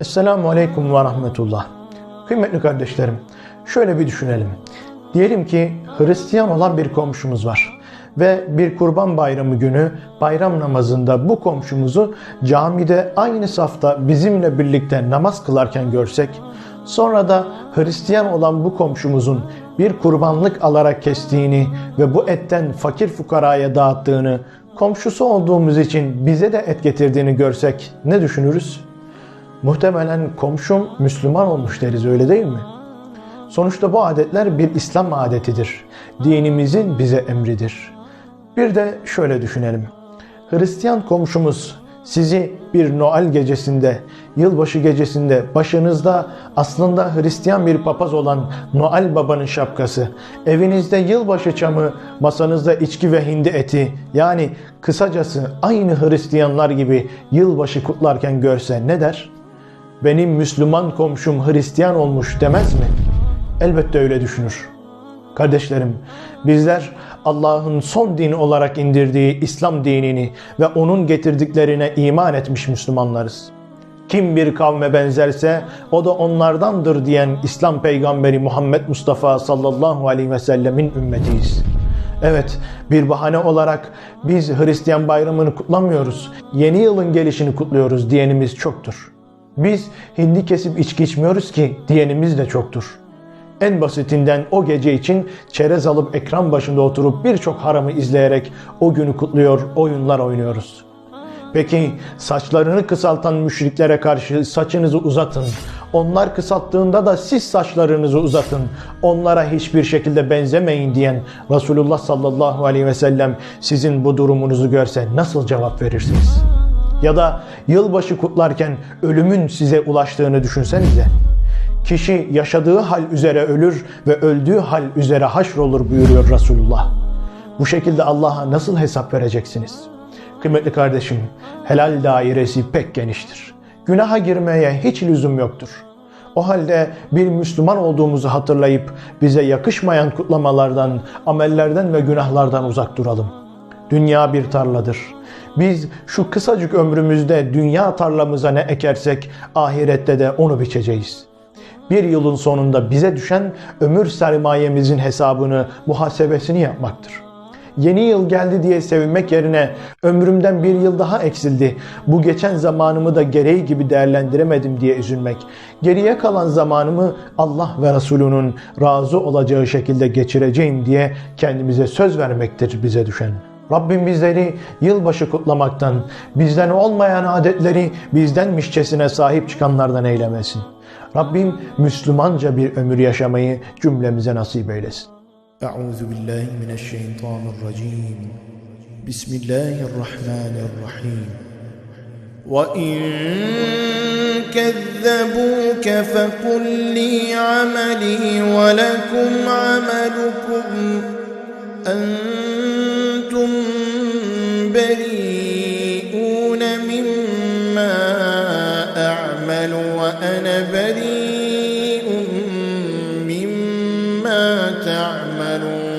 Esselamu Aleyküm ve Rahmetullah. Kıymetli kardeşlerim, şöyle bir düşünelim. Diyelim ki Hristiyan olan bir komşumuz var ve bir kurban bayramı günü bayram namazında bu komşumuzu camide aynı safta bizimle birlikte namaz kılarken görsek, sonra da Hristiyan olan bu komşumuzun bir kurbanlık alarak kestiğini ve bu etten fakir fukaraya dağıttığını, komşusu olduğumuz için bize de et getirdiğini görsek ne düşünürüz? Muhtemelen komşum Müslüman olmuş deriz öyle değil mi? Sonuçta bu adetler bir İslam adetidir. Dinimizin bize emridir. Bir de şöyle düşünelim. Hristiyan komşumuz sizi bir Noel gecesinde, yılbaşı gecesinde başınızda aslında Hristiyan bir papaz olan Noel babanın şapkası, evinizde yılbaşı çamı, masanızda içki ve hindi eti yani kısacası aynı Hristiyanlar gibi yılbaşı kutlarken görse ne der? Benim Müslüman komşum Hristiyan olmuş demez mi? Elbette öyle düşünür. Kardeşlerim, bizler Allah'ın son dini olarak indirdiği İslam dinini ve onun getirdiklerine iman etmiş Müslümanlarız. Kim bir kavme benzerse o da onlardandır diyen İslam peygamberi Muhammed Mustafa sallallahu aleyhi ve sellemin ümmetiyiz. Evet, bir bahane olarak biz Hristiyan bayramını kutlamıyoruz, yeni yılın gelişini kutluyoruz diyenimiz çoktur. Biz hindi kesip içki içmiyoruz ki diyenimiz de çoktur. En basitinden o gece için çerez alıp ekran başında oturup birçok haramı izleyerek o günü kutluyor, oyunlar oynuyoruz. Peki saçlarını kısaltan müşriklere karşı saçınızı uzatın. Onlar kısalttığında da siz saçlarınızı uzatın. Onlara hiçbir şekilde benzemeyin diyen Resulullah sallallahu aleyhi ve sellem sizin bu durumunuzu görse nasıl cevap verirsiniz? Ya da yılbaşı kutlarken ölümün size ulaştığını düşünsenize. Kişi yaşadığı hal üzere ölür ve öldüğü hal üzere haşrolur buyuruyor Resulullah. Bu şekilde Allah'a nasıl hesap vereceksiniz? Kıymetli kardeşim, helal dairesi pek geniştir. Günaha girmeye hiç lüzum yoktur. O halde bir Müslüman olduğumuzu hatırlayıp bize yakışmayan kutlamalardan, amellerden ve günahlardan uzak duralım. Dünya bir tarladır. Biz şu kısacık ömrümüzde dünya tarlamıza ne ekersek ahirette de onu biçeceğiz. Bir yılın sonunda bize düşen ömür sermayemizin hesabını, muhasebesini yapmaktır. Yeni yıl geldi diye sevinmek yerine ömrümden bir yıl daha eksildi. Bu geçen zamanımı da gereği gibi değerlendiremedim diye üzülmek. Geriye kalan zamanımı Allah ve Resulünün razı olacağı şekilde geçireceğim diye kendimize söz vermektir bize düşen. Rabbim bizleri yılbaşı kutlamaktan, bizden olmayan adetleri bizdenmişçesine sahip çıkanlardan eylemesin. Rabbim Müslümanca bir ömür yaşamayı cümlemize nasip eylesin. أعوذ بالله من الشيطان الرجيم بسم الله الرحمن الرحيم وإن كذبوك فقل لي عملي ولكم عملكم أنتم وأنا بريء مما تعملون.